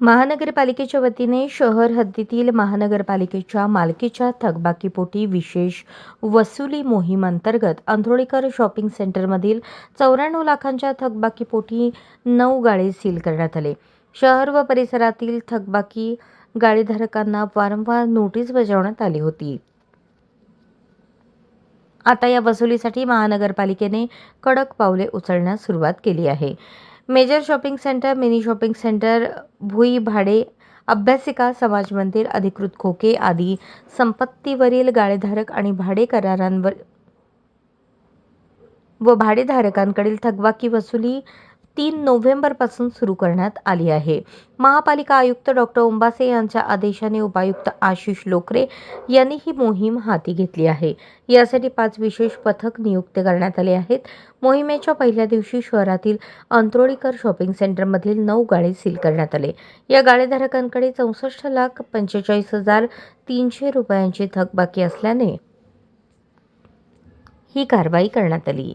महानगरपालिकेच्या वतीने शहर हद्दीतील महानगरपालिकेच्या मालकीच्या थकबाकीपोटी विशेष वसुली मोहीम अंतर्गत अंधोळीकर शॉपिंग सेंटरमधील चौऱ्याण्णव लाखांच्या थकबाकीपोटी नऊ गाळे सील करण्यात आले. शहर व परिसरातील थकबाकी गाळीधारकांना वारंवार नोटीस बजावण्यात आली होती. आता या वसुलीसाठी महानगरपालिकेने कडक पावले उचलण्यास सुरुवात केली आहे. Major shopping centre mini shopping centre भुई भाडे अभ्यासिका समाज मंदिर अधिकृत खोके आदी संपत्तीवरील गाळेधारक आणि भाडे करारांवर व भाडेधारकांकडील थकबाकी वसुली तीन नोव्हेंबरपासून सुरू करण्यात आली आहे. महापालिका आयुक्त डॉक्टर ओंबासे यांच्या आदेशाने उपायुक्त आशिष लोकरे यांनी ही मोहीम हाती घेतली आहे. यासाठी पाच विशेष पथक नियुक्त करण्यात आले आहेत. मोहिमेच्या पहिल्या दिवशी शहरातील अंत्रोळीकर शॉपिंग सेंटरमधील नऊ गाळे सील करण्यात आले. या गाळेधारकांकडे चौसष्ट लाख पंचेचाळीस हजार तीनशे रुपयांची थकबाकी असल्याने ही कारवाई करण्यात आली.